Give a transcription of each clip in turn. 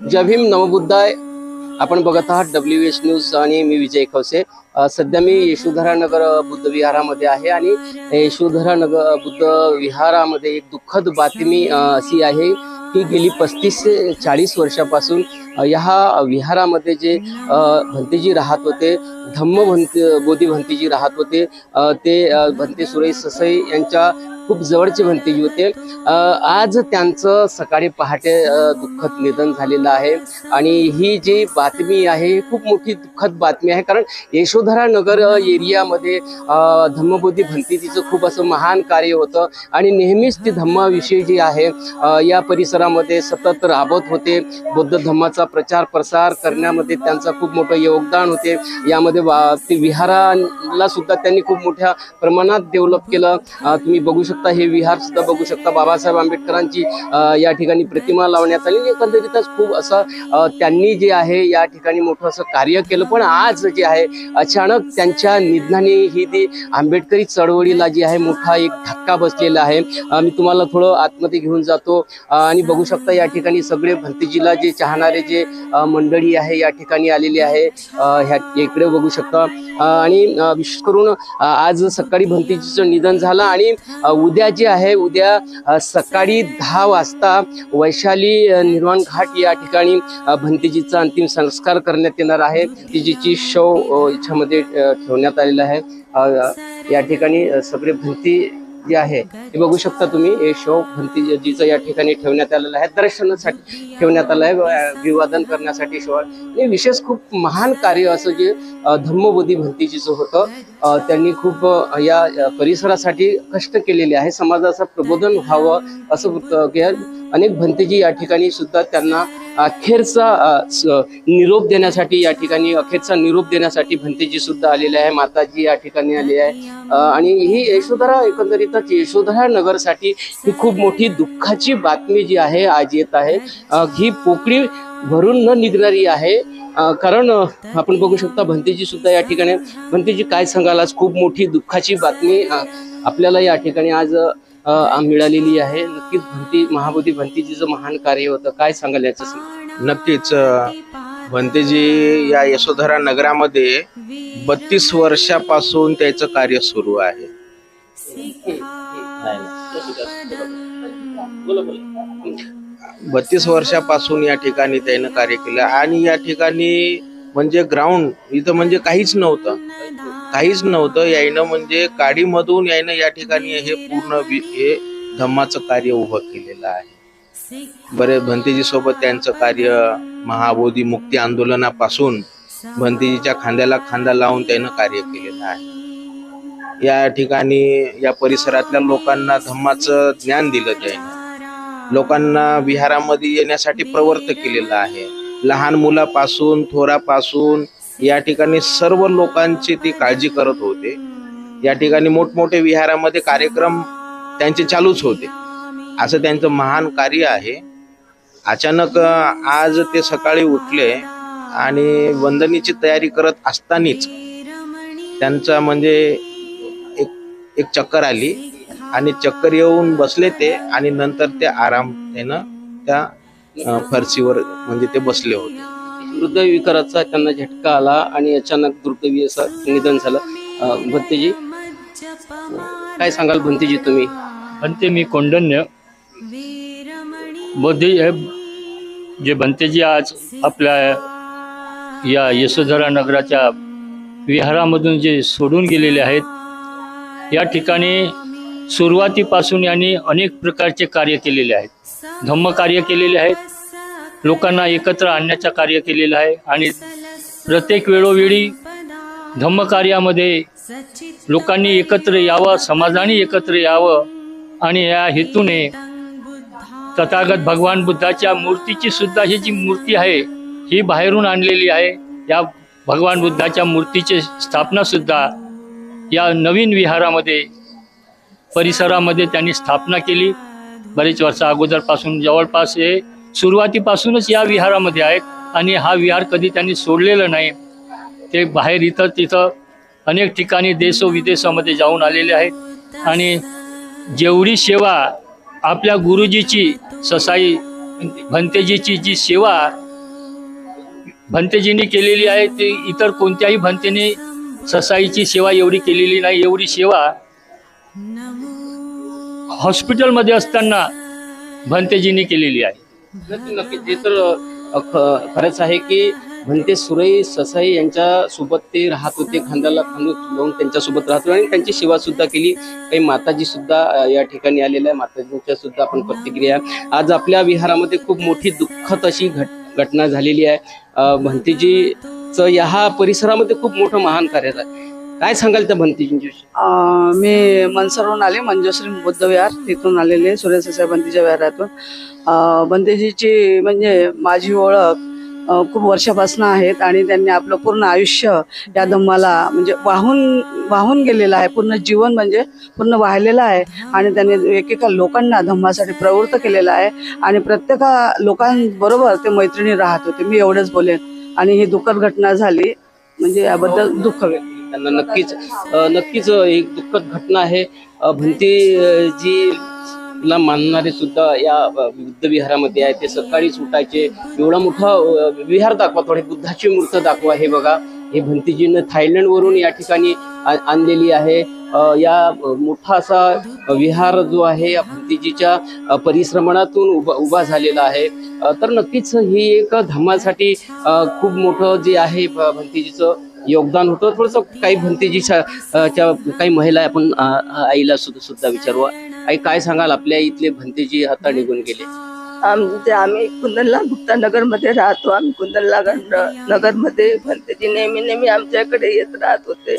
जय भीम नवबुद्धाय आपण बघत आहात डब्ल्यू एच न्यूज आणि मी विजय खवसे. सध्या मी यशोधरा नगर बुद्ध विहारामध्ये आहे आणि यशोधरा नगर बुद्ध विहारामध्ये एक दुःखद बातमी अशी आहे की गेली पस्तीस ते चाळीस वर्षापासून ह्या विहारामध्ये जे भंतीजी भंतेजी राहत होते धम्म भंत बोधी भंतेजी राहत होते ते भंती भंते सुरेश ससई यांच्या खूप जवळचे म्हणते होते आज त्यांचं सकाळी पहाटे दुःखद निधन झालेलं आहे. आणि ही जी बातमी आहे ही खूप मोठी दुःखद बातमी आहे. कारण यशोधरा नगर एरियामध्ये अ, धम्मबोधी भंतेजीचं खूप असं महान कार्य होतं. आणि नेहमीच ती धम्माविषयी जी आहे या परिसरामध्ये सतत राबत होते. बौद्ध धम्माचा प्रचार प्रसार करण्यामध्ये त्यांचं खूप मोठं योगदान होते. यामध्ये वा- ते विहाराला सुद्धा त्यांनी खूप मोठ्या प्रमाणात डेव्हलप केलं. तुम्ही बघू शकता हे विहार सुद्धा बघू शकता. बाबासाहेब आंबेडकरांची या ठिकाणी प्रतिमा लावण्यात आली. आणि एकंदरीतच खूप असं त्यांनी जे आहे या ठिकाणी मोठं असं कार्य केलं. पण आज जे आहे अचानक त्यांच्या निधनाने ही ती आंबेडकरी चळवळीला जी आहे मोठा एक धक्का बसलेला आहे. मी तुम्हाला थोडं आतमध्ये घेऊन जातो. आणि बघू शकता या ठिकाणी सगळे भंतेजीला जे चाहणारे जे मंडळी आहे या ठिकाणी आलेली आहे. ह्या इकडे बघू शकता. आणि विशेष करून आज सकाळी भंतेजीचं निधन झालं. आणि उद्या जे आहे उद्या सकाळी दहा वाजता वैशाली निर्माण घाट या ठिकाणी भंतीजीचा अंतिम संस्कार करण्यात येणार आहे. तिजीची शव याच्यामध्ये ठेवण्यात आलेला आहे. या ठिकाणी सगळे भंती जे आहे. ते बघू शकता तुम्ही हे शव भंतीजीचं या ठिकाणी ठेवण्यात आलेलं आहे दर्शनासाठी ठेवण्यात आलं आहे अभिवादन करण्यासाठी शव हे विशेष खूप महान कार्य असं जे धम्मबोधी भंतीजीचं होतं त्यांनी खूप या परिसरासाठी कष्ट केलेले आहे. समाजाचं प्रबोधन व्हावं असं अनेक भंतेजी या ठिकाणी सुद्धा त्यांना अखेरचा निरोप देण्यासाठी या ठिकाणी अखेरचा निरोप देण्यासाठी भंतेजी सुद्धा आलेले आहे माताजी या ठिकाणी आली आहे. आणि ही यशोधरा एकंदरीतच यशोधरा नगरसाठी ही खूप मोठी दुःखाची बातमी जी आहे आज येत आहे. ही पोकळी भरून न निघणारी आहे. कारण आपण बघू शकता भंतेजी सुद्धा या ठिकाणी भंतेजी काय सांगाल आज खूप मोठी दुःखाची बातमी आपल्याला या ठिकाणी आज मिळालेली आहे. नक्कीच भंती महाबोधी भंतीजीचं महान कार्य होतं काय सांगाल याचं नक्कीच भंतेजी या यशोधरा नगरामध्ये बत्तीस वर्षापासून त्याचं कार्य सुरू आहे. बत्तीस वर्षापासून या ठिकाणी त्यानं कार्य केलं. आणि या ठिकाणी म्हणजे ग्राउंड इथं म्हणजे काहीच नव्हतं. काहीच नव्हतं. यायनं म्हणजे काडीमधून यायनं या ठिकाणी हे पूर्ण हे धम्माचं कार्य उभं केलेलं आहे. बरे भंतेजी सोबत त्यांचं कार्य महाबोधी मुक्ती आंदोलनापासून भंतेजीच्या खांद्याला खांदा लावून त्यानं कार्य केलेलं आहे. या ठिकाणी या परिसरातल्या लोकांना धम्माचं ज्ञान दिलं त्याने लोकांना विहारामध्ये येण्यासाठी प्रवर्त केलेलं आहे. लहान मुलापासून थोरापासून या ठिकाणी सर्व लोकांची ती काळजी करत होते. या ठिकाणी मोठमोठे विहारामध्ये कार्यक्रम त्यांचे चालूच होते. असं त्यांचं महान कार्य आहे. अचानक आज ते सकाळी उठले आणि वंदनीची तयारी करत असतानाच त्यांचा म्हणजे एक एक चक्कर आली आणि चक्कर येऊन बसले ते आणि नंतर ते आराम त्यानं त्या फरशीवर म्हणजे ते बसले होते. हृदयविकाराचा त्यांना झटका आला आणि अचानक दुर्दैवी असं निधन झालं. भंतेजी काय सांगाल भंतेजी तुम्ही? भंते मी कौंडन्य बोधी जे भंतेजी आज आपल्या या यशोधरा नगराच्या विहारामधून जे सोडून गेलेले आहेत या ठिकाणी सुरुवातीपासून यांनी अनेक प्रकारचे कार्य केलेले आहेत. धम्म कार्य केलेले आहेत. लोकांना एकत्र आणण्याचं कार्य केलेलं आहे. आणि प्रत्येक वेळोवेळी धम्मकार्यामध्ये लोकांनी एकत्र यावं समाजाने एकत्र यावं. आणि या हेतूने तथागत भगवान बुद्धाच्या मूर्तीची सुद्धा ही जी मूर्ती आहे ही बाहेरून आणलेली आहे. या भगवान बुद्धाच्या मूर्तीची स्थापनासुद्धा या नवीन विहारामध्ये परिसरामध्ये त्यांनी स्थापना केली. बरेच वर्ष अगोदरपासून जवळपास हे सुरुवातीपासूनच या विहारामध्ये आहेत आणि हा विहार कधी त्यांनी सोडलेला नाही. ते बाहेर इथं तिथं अनेक ठिकाणी देश व विदेशामध्ये जाऊन आलेले आहेत. आणि जेवढी सेवा आपल्या गुरुजीची ससाई भंतेजीची जी सेवा भंतेजींनी केलेली आहे ती इतर कोणत्याही भंतेने ससाईची सेवा एवढी केलेली नाही. एवढी सेवा हॉस्पिटलमध्ये असताना भंतेजींनी केलेली आहे. नक्की नक्की ते तर खरंच आहे की म्हणते सुरई ससाई यांच्या सोबत ते राहत होते खांद्याला खांदून लावून त्यांच्यासोबत राहत होते आणि त्यांची सेवा सुद्धा केली. काही माताजी सुद्धा या ठिकाणी आलेल्या आहे माताजींच्या सुद्धा आपण प्रतिक्रिया. आज आपल्या विहारामध्ये खूप मोठी दुःखद अशी घट घटना झालेली आहे. भंतेजीचं या परिसरामध्ये खूप मोठं महान कार्य आहे काय सांगाल त्या भंतेजींच्याविषयी अं, मी मनसरहून आले मंजुश्री बुद्धविहार तिथून आलेले सुरेश बंतीच्या विहारातून. अं, म्हणजे माझी ओळख अं, खूप वर्षापासून आहेत आणि त्यांनी आपलं पूर्ण आयुष्य या धम्माला म्हणजे वाहून वाहून गेलेलं आहे. पूर्ण जीवन म्हणजे पूर्ण वाहिलेलं आहे. आणि त्यांनी एकेका लोकांना धम्मासाठी प्रवृत्त केलेलं आहे. आणि प्रत्येका लोकांबरोबर ते मैत्रिणी राहत होते. मी एवढंच बोलेन. आणि ही दुःखद घटना झाली. म्हणजे याबद्दल दुःख व्यक्त त्यांना नक्कीच नक्कीच एक दुःखद घटना आहे. भंती जी ला मानणारे सुद्धा या बुद्ध विहारामध्ये आहे. ते सकाळीच उठायचे एवढा मोठा विहार दाखवा थोडे बुद्धाची मूर्त दाखवा हे बघा. हे भंतीजीनं थायलंडवरून या ठिकाणी आणलेली आहे. या मोठा असा विहार जो आहे या भंतीजीच्या परिश्रमणातून उभा उभा झालेला आहे. तर नक्कीच ही एक धम्मासाठी खूप मोठं जे आहे भंतीजीचं योगदान होतं. थोडस काही भंतीजी काही महिला आपण आईला सुद्धा सुद्धा विचारू. आई काय सांगाल? आपल्या इथले भंतेजी आता निघून गेले. आमचे आम्ही कुंदनला गुप्ता नगरमध्ये राहतो आम्ही कुंदनला नगरमध्ये भंतेजी नेहमी नेहमी आमच्याकडे येत राहत होते.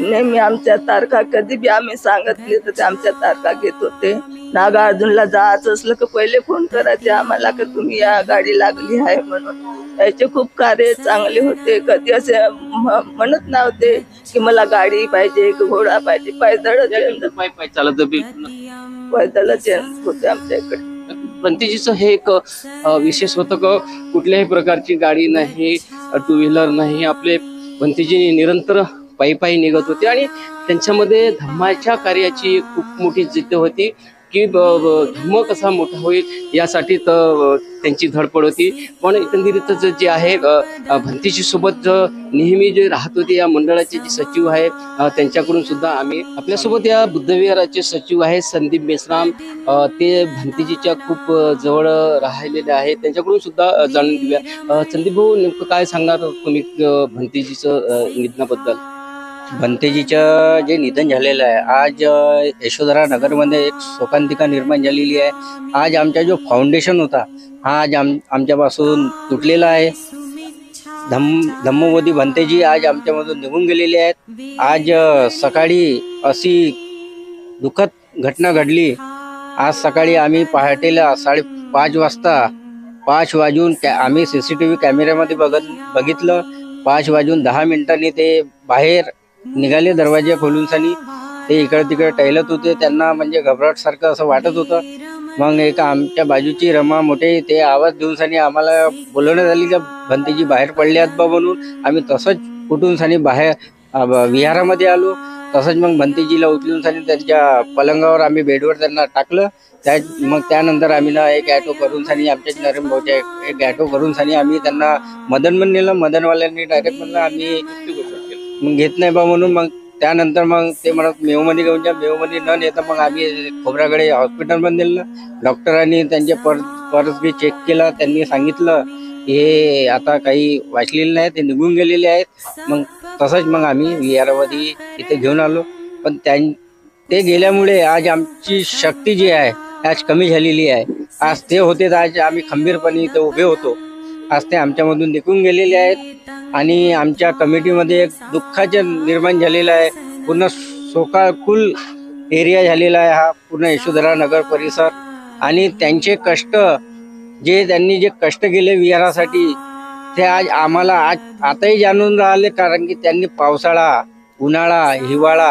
नेहमी आमच्या तारखा कधी बी आम्ही सांगितले तर ते आमच्या तारखा घेत होते. नागार्जुनला जायचं असलं की पहिले फोन करायचे आम्हाला की तुम्ही या गाडी लागली आहे म्हणून? याचे खूप कार्य चांगले होते. कधी असे म्हणत नव्हते की मला गाडी पाहिजे की घोडा पाहिजे पैदळच पाय पाय चालत बिलकुल पैदळच येत होते आमच्याकडे भंतेजीचं हे एक विशेष होतं का कुठल्याही प्रकारची गाडी नाही टू व्हीलर नाही आपले भंतेजी निरंतर पायी पायी निघत होते आणि त्यांच्यामध्ये धम्माच्या कार्याची खूप मोठी जिद्द होती. की धम्म कसा मोठा होईल यासाठी तर त्यांची धडपड होती पण एकंदरीतच जे आहे अ, सोबत नेहमी जे राहत होते या मंडळाचे जे सचिव आहे त्यांच्याकडून सुद्धा आम्ही आपल्यासोबत या बुद्धविहाराचे सचिव आहे संदीप मेश्राम ते भंतीजीच्या खूप जवळ राहिलेले आहेत. त्यांच्याकडून सुद्धा जाणून घेऊया. संदीप भाऊ नेमकं काय सांगणार तुम्ही भंतीजीचं निधनाबद्दल? भंतेजीचं जे निधन झालेलं आहे आज यशोधरा नगरमध्ये एक शोकांतिका निर्माण झालेली आहे. आज आमचा जो फाउंडेशन होता हा आज आम आमच्यापासून तुटलेला आहे. धम्म धम्मोदी भंतेजी आज आमच्यामधून निघून गेलेले आहेत. आज सकाळी अशी दुःखद घटना घडली. आज सकाळी आम्ही पहाटेला साडेपाच वाजता पाच वाजून कॅ आम्ही सी सी टी व्ही कॅमेऱ्यामध्ये बघत बघितलं. पाच वाजून दहा मिनिटांनी ते बाहेर निघाले दरवाजे खोलून साली. ते इकडं तिकडे टहलत होते. त्यांना म्हणजे घबराट सारखं असं वाटत होतं. मग एक आमच्या बाजूची रमा मोठे ते आवाज देऊन सनी आम्हाला बोलवण्यात आली का भंतीजी बाहेर पडल्यात बा म्हणून. आम्ही तसंच कुठून सनी बाहेर विहारामध्ये आलो. तसंच मग भंतीजीला उचलून सनी त्यांच्या पलंगावर आम्ही बेडवर त्यांना टाकलं. त्या मग त्यानंतर आम्ही ना एक ॲटो करून सनी आमच्या नरेम भाऊच्या एक- ॲटो करून सनी आम्ही त्यांना मदनमन नेलं मदनवाल्यांनी डायरेक्ट म्हणलं आम्ही मग घेत नाही बा म्हणून मग त्यानंतर मग ते म्हणत मेहमध्ये घेऊन जा मेहमध्ये न नेता मग आम्ही खोबराकडे हॉस्पिटलमध्ये नेलं. डॉक्टरांनी त्यांचे पर्स पर्स बी चेक केला त्यांनी सांगितलं की हे आता काही वाचलेलं नाही ते निघून गेलेले आहेत. मग तसंच मग आम्ही विहारामध्ये इथे घेऊन आलो. पण त्यां ते गेल्यामुळे आज आमची शक्ती जी आहे आज कमी झालेली आहे. आज ते होते तर आज आम्ही खंबीरपणे इथे उभे होतो. आज ते आमच्यामधून निघून गेलेले आहेत आणि आमच्या कमिटीमध्ये एक दुःखाचे निर्माण झालेलं आहे. पूर्ण शोकाकुल एरिया झालेला आहे हा पूर्ण यशोधरा नगर परिसर. आणि त्यांचे कष्ट जे त्यांनी जे कष्ट केले विहारासाठी ते आज आम्हाला आज आताही जाणून राहिले कारण की त्यांनी पावसाळा उन्हाळा हिवाळा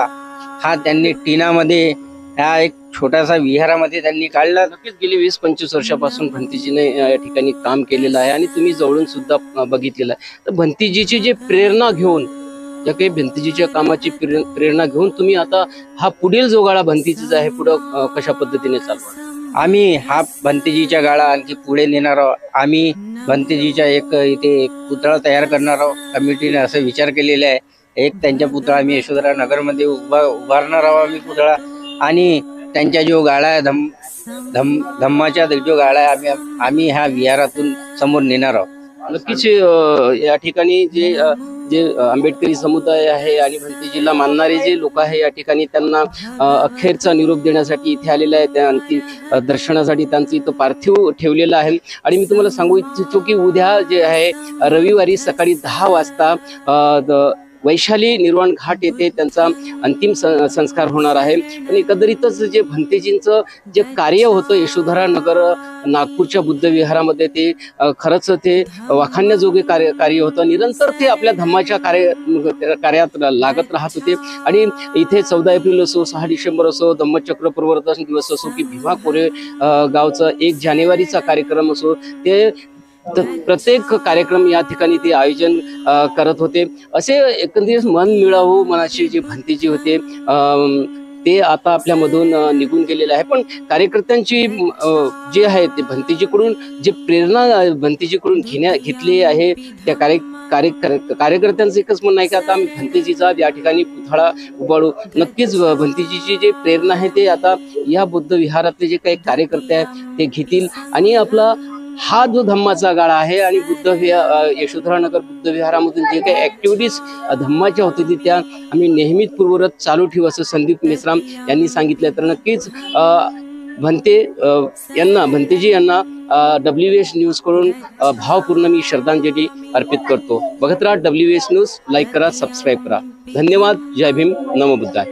हा त्यांनी टीनामध्ये ह्या एक छोटासा विहारामध्ये त्यांनी काढला. नक्कीच गेली वीस पंचवीस वर्षापासून भंतीजीने या ठिकाणी काम केलेलं आहे आणि तुम्ही जवळून सुद्धा बघितलेलं आहे. तर भंतीजीची जे प्रेरणा घेऊन या काही भंतीजीच्या कामाची प्रेरणा घेऊन तुम्ही आता हा पुढील जो गाळा भंतीजीचा आहे पुढं कशा पद्धतीने चालवा आम्ही हा भंतीजीच्या गाळा आणखी पुढे नेणार आहोत. आम्ही भंतीजीच्या एक इथे एक पुतळा तयार करणार आहोत. कमिटीने असं विचार केलेला आहे. एक त्यांच्या पुतळा आम्ही यशोधरा नगरमध्ये उभा उभारणार आहोत आम्ही पुतळा. आणि त्यांच्या जो गाळा आहे धम धम धम्माच्या जो गाळा आहे आम्ही आम्ही ह्या विहारातून समोर नेणार आहोत. नक्कीच या ठिकाणी जे जे आंबेडकरी समुदाय आहे आणि भंतेजीला मानणारे जे लोक आहे या ठिकाणी त्यांना अखेरचा निरोप देण्यासाठी इथे आलेला आहे त्या आणखी दर्शनासाठी त्यांचं इथं पार्थिव ठेवलेलं आहे. आणि मी तुम्हाला सांगू इच्छितो की उद्या जे आहे रविवारी सकाळी दहा वाजता वैशाली निर्वाण घाट येथे त्यांचा अंतिम संस्कार होणार आहे. पण एकंदरीतच जे भंतेजींचं जे कार्य होतं यशोधरा नगर नागपूरच्या बुद्ध विहारामध्ये ते खरंच ते वाखाण्याजोगे कार्य कार्य होतं. निरंतर ते आपल्या धम्माच्या कार्य कार्यात लागत राहत होते. आणि इथे चौदा एप्रिल असो सहा डिसेंबर असो धम्मचक्र प्रवर्तन दिवस असो की भीमा कोरे गावचं एक जानेवारीचा कार्यक्रम असो ते तर प्रत्येक कार्यक्रम या ठिकाणी ते आयोजन करत होते. असे एकंदरीत मन मिळावं जी जे भंतेजी होते ते आता आपल्यामधून निघून गेलेले आहे. पण कार्यकर्त्यांची जे आहे ते भंतीजीकडून जे प्रेरणा भंतीजीकडून घेण्या घेतली आहे त्या कार्य कार्य कार्यकर्त्यांचं एकच म्हणणं आहे की आता आम्ही भंतीजीचा या ठिकाणी पुतळा उभारू. नक्कीच भंतीजीची जी प्रेरणा आहे ते आता या बुद्ध विहारातले जे काही कार्यकर्ते आहेत ते घेतील. आणि आपला हा जो धम्माचा गाळा आहे आणि बुद्ध यशोधरा नगर बुद्ध विहारामधून जे काही ऍक्टिव्हिटीज धम्माच्या होत्या ती त्या आम्ही नेहमीच पूर्वरत चालू ठेवू असं संदीप मेश्राम यांनी सांगितलं तर नक्कीच भंते यांना भंतेजी यांना डब्ल्यू एस न्यूजकडून भावपूर्ण मी श्रद्धांजली अर्पित करतो. बघत राहा डब्ल्यू एस न्यूज लाईक करा सबस्क्राईब करा. धन्यवाद. जय भीम. नमो बुद्धाय.